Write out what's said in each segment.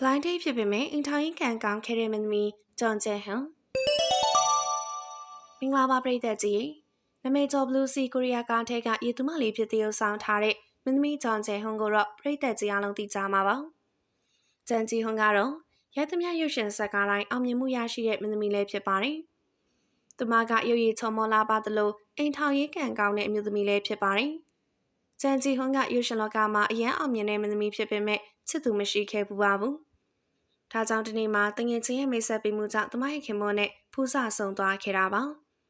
blind date ဖြစ်ပေမဲ့အိမ်ထောင်ရေးကံကောင်းခဲ့တဲ့မင်းသမီးဂျွန်ဂျန်ဟန်မင်္ဂလာပါပရိသတ်ကြီးနမေကျော်ဘလူးစီကိုရီးယားကားထဲကရေသူမလေးဖြစ်တဲ့ဦးဆောင်ထားတဲ့မင်းသမီးဂျွန်ဂျန်ဟန်ကိုတော့ပရိသတ်ကြီးအလုံးသိကြမှာပါဂျန်ဂျီဟွန်ကတော့ရဲသမျှရုပ်ရှင်ဇာတ်ကားတိုင်းအောင်မြင်မှုရရှိတဲ့မင်းသမီးလေးဖြစ်ပါတယ်သူမကရုပ်ရည်ချော်မောလာပါသလိုအိမ်ထောင်ရေးကံကောင်းတဲ့အမျိုးသမီးလေးဖြစ်ပါတယ် ဂျန်ဂျီဟွန်ကရုပ်ရှင်လောကမှာအရန်အောင်မြင်တဲ့မင်းသမီးဖြစ်ပေမဲ့ချစ်သူမရှိခဲ့ဘူးပါဘူး။ဒါကြောင့်ဒီနေ့မှာတငယ်ချင်းရဲ့မိတ်ဆက်ပေးမှုကြောင့်တမရဲ့ခင်မောနဲ့ဖူးစာဆုံသွားခဲ့တာပါ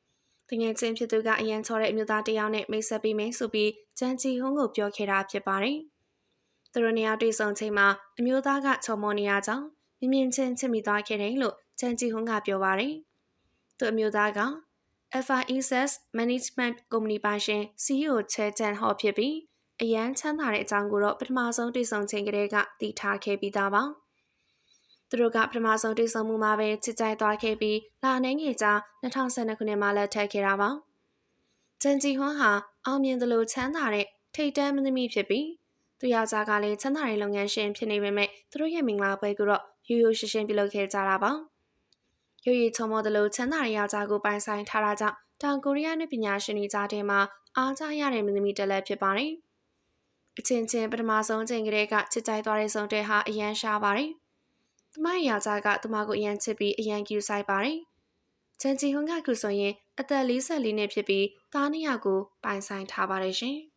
။တငယ်ချင်းဖြစ်သူကအရန်ချော်တဲ့အမျိုးသားတစ်ယောက်နဲ့မိတ်ဆက်ပေးမယ်ဆိုပြီးဂျန်ဂျီဟွန်ကိုပြောခဲ့တာဖြစ်ပါတယ်။သူတို့နေရာတွေ့ဆုံချိန်မှာအမျိုးသားကချော်မောနေရကြောင်းမြင်မြင်ချင်းချစ်မိသွားခဲ့တယ်လို့ဂျန်ဂျီဟွန်ကပြောပါတယ်။သူအမျိုးသားက FISS Management Company ပိုင်ရှင် CEO ချဲချန်ဟော့ဖြစ်ပြီးအရန်ချမ်းသာတဲ့အကြောင်းကိုတော့ပထမဆုံးတွေ့ဆုံချိန်ကတည်းကသိထားခဲ့ပြီးသားပါ။သူတို့ကပထမဆုံးတွေ့ဆုံမှုမှာပဲချစ်ကြိုက်သွားခဲ့ပြီးလာနေငယ်ကြာ2012ခုနှစ်မှာလက်ထပ်ခဲ့တာပါ။ဂျန်ဂျီဟွန်းဟာအောင်မြင်သလိုချမ်းသာတဲ့ထိတ်တန်းမသမီးဖြစ်ပြီးသူယောက်ျားကလည်းချမ်းသာတဲ့လုပ်ငန်းရှင်ဖြစ်နေပေမဲ့သူတို့ရဲ့မင်္ဂလာပွဲကိုတော့ရိုးရိုးရှင်းရှင်းပြုလုပ်ခဲ့ကြတာပါ။ ရိုးရိုးချုံမောသလိုချမ်းသာတဲ့ယောက်ျားကိုပိုင်ဆိုင်ထားတာကြောင့်တောင်ကိုရီးယားနဲ့ပညာရှင်တွေကြားထဲမှာအားကြရတဲ့မင်းသမီးတစ်လက်ဖြစ်ပါတယ်။အချင်းချင်းပထမဆုံးချိန်ကလေးကချစ်ကြိုက်သွားတဲ့ဆုံးတဲ့ဟာအရန်ရှားပါတယ်။သူမရဲ့ယောက်ျားကသူမကိုအရန်ချစ်ပြီးအရန်ကျူဆိုင်ပါတယ်။ချန်ချီဟွန်ကခုဆိုရင်အသက်44နှစ်ဖြစ်ပြီးသားနှစ်ယောက်ကိုပိုင်ဆိုင်ထားပါတယ်ရှင်။